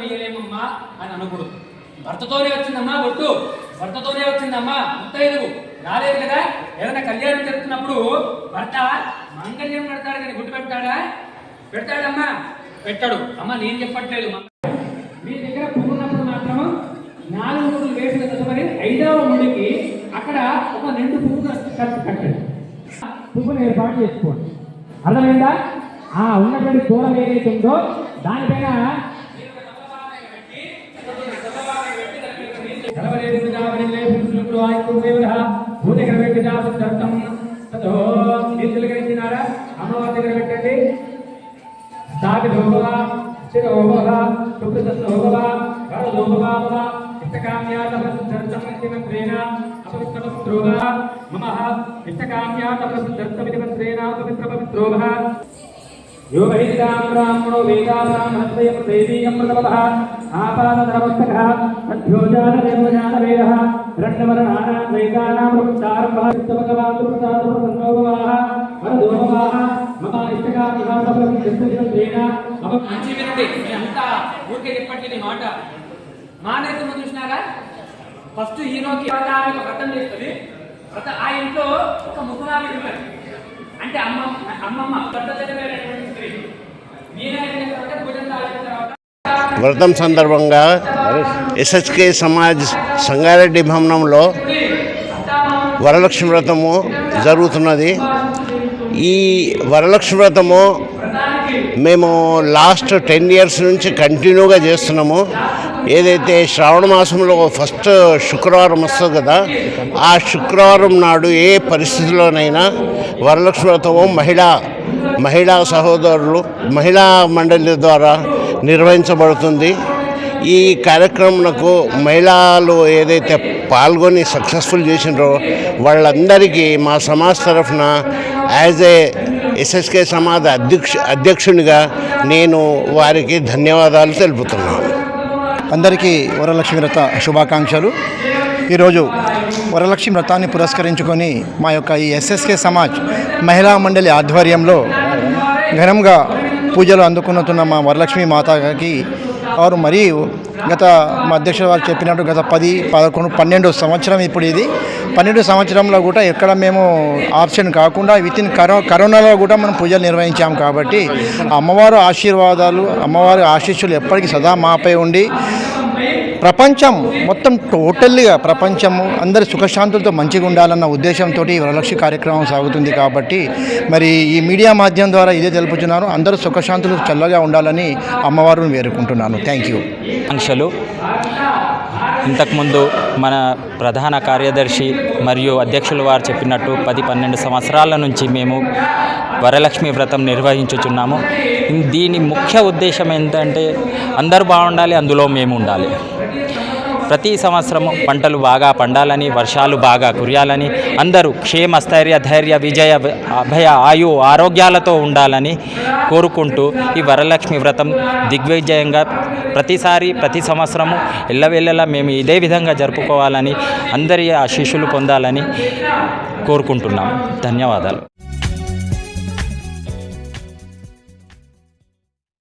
వేయలేమమ్మా అని అనకూడదు. భర్తతోనే వచ్చిందమ్మా ఒట్టు భర్తతోనే వచ్చిందమ్మా ముత్తైదువు. రాలేదు కదా? ఏదైనా కళ్యాణం జరుగుతున్నప్పుడు భర్త మంగళ్యం పెడతాడు కానీ గుడ్డు పెడతాడా? పెడతాడమ్మా. పెట్టాడు. అమ్మ నేను చెప్పట్లేదు. మీ దగ్గర పువ్వున్నప్పుడు మాత్రం నాలుగు ముడులు వేసిన తదుపరి ఐదవ ముడికి అక్కడ ఒక రెండు పువ్వులు కట్టాడు. పువ్వులు ఏర్పాటు చేసుకోండి. అర్థమైందా? ఆ ఉన్నటువంటి కోణం ఏదైతే ఉందో దానిపైన అమ్మవారి దగ్గర పెట్టండి సాగిదోభవ శిరోభవ సుప్రసన్నోభవ వరదోభవ ఇష్టకామ్యాతమృద్ధర్తమితిమంత్రేణ అపవిత్రపవిత్రోభ మమ ఇష్టకామ్యాతమృద్ధర్తమితిమంత్రేణ అపవిత్రపవిత్రోభ यो वैदिकां ब्राह्मणो वेदासां हस्तयं देवीयं प्रतपतः आपादधर्मस्तकः तद्भ्योजानदेवजानवेदः रण्डवर्णानां वेदानां रुक्तारम्भास्तवकवान्तुप्रसादप्रसङ्गोपवाः वरदोपवाः మమ ఇష్టకామహ సఫలం చిత్తజేన అవ మంచి వినండి అంతా ఊరికే చెప్పండి మాట మానేతం చూసినారా ఫస్ట్ హీరోకి వ్రతం చేస్తుంది వ్రత ఆ ఇంట్లో ఒక ముఖనాలు ఉంటారు అంటే అమ్మ అమ్మమ్మ స్త్రీ. తర్వాత వ్రతం సందర్భంగా ఎస్హెచ్కే సమాజ్ సంగారెడ్డి భవనంలో వరలక్ష్మి వ్రతము జరుగుతున్నది. ఈ వరలక్ష్మి వ్రతము మేము లాస్ట్ టెన్ ఇయర్స్ నుంచి కంటిన్యూగా చేస్తున్నాము. ఏదైతే శ్రావణ మాసంలో ఫస్ట్ శుక్రవారం వస్తుంది కదా ఆ శుక్రవారం నాడు ఏ పరిస్థితిలోనైనా వరలక్ష్మి వ్రతము మహిళా మహిళా సహోదరులు మహిళా మండలి ద్వారా నిర్వహించబడుతుంది. ఈ కార్యక్రమంకు మహిళలు ఏదైతే పాల్గొని సక్సెస్ఫుల్ చేసినారో వాళ్ళందరికీ మా సమాజ్ తరఫున యాజ్ ఏ ఎస్ఎస్కే సమాజ అధ్యక్ష అధ్యక్షునిగా నేను వారికి ధన్యవాదాలు తెలుపుతున్నాను. అందరికీ వరలక్ష్మి వ్రత శుభాకాంక్షలు. ఈరోజు వరలక్ష్మి వ్రతాన్ని పురస్కరించుకొని మా యొక్క ఈ ఎస్ఎస్కే సమాజ్ మహిళా మండలి ఆధ్వర్యంలో ఘనంగా పూజలు అందుకున్నతున్న మా వరలక్ష్మి మాతకి వారు మరియు గత మా అధ్యక్షుడు వారు చెప్పినట్టు గత పది పదకొండు పన్నెండు సంవత్సరం ఇప్పుడు ఇది. పన్నెండు సంవత్సరంలో కూడా ఎక్కడ మేము ఆప్షన్ కాకుండా విత్ ఇన్ కరో కరోనాలో కూడా మనం పూజలు నిర్వహించాం కాబట్టి అమ్మవారు ఆశీర్వాదాలు అమ్మవారి ఆశీస్సులు ఎప్పటికీ సదా మాపై ఉండి ప్రపంచం మొత్తం టోటల్గా ప్రపంచము అందరి సుఖశాంతులతో మంచిగా ఉండాలన్న ఉద్దేశంతో ఈ వరలక్ష్మి కార్యక్రమం సాగుతుంది కాబట్టి మరి ఈ మీడియా మాధ్యమం ద్వారా ఇదే తెలుపుతున్నాను అందరూ సుఖశాంతులు చల్లగా ఉండాలని అమ్మవారిని వేరుకుంటున్నాను థ్యాంక్ యూ. ఆంక్షలు ఇంతకుముందు మన ప్రధాన కార్యదర్శి మరియు అధ్యక్షులు వారు చెప్పినట్టు పది పన్నెండు సంవత్సరాల నుంచి మేము వరలక్ష్మి వ్రతం నిర్వహించుచున్నాము. దీని ముఖ్య ఉద్దేశం ఏంటంటే అందరూ బాగుండాలి అందులో మేము ఉండాలి. ప్రతి సంవత్సరము పంటలు బాగా పండాలని వర్షాలు బాగా కురియాలని అందరూ క్షేమ స్థైర్య ధైర్య విజయ అభయ ఆయు ఆరోగ్యాలతో ఉండాలని కోరుకుంటూ ఈ వరలక్ష్మి వ్రతం దిగ్విజయంగా ప్రతిసారి ప్రతి సంవత్సరము ఎల్లవెల్లలా మేము ఇదే విధంగా జరుపుకోవాలని అందరి ఆశీస్సులు పొందాలని కోరుకుంటున్నాం. ధన్యవాదాలు.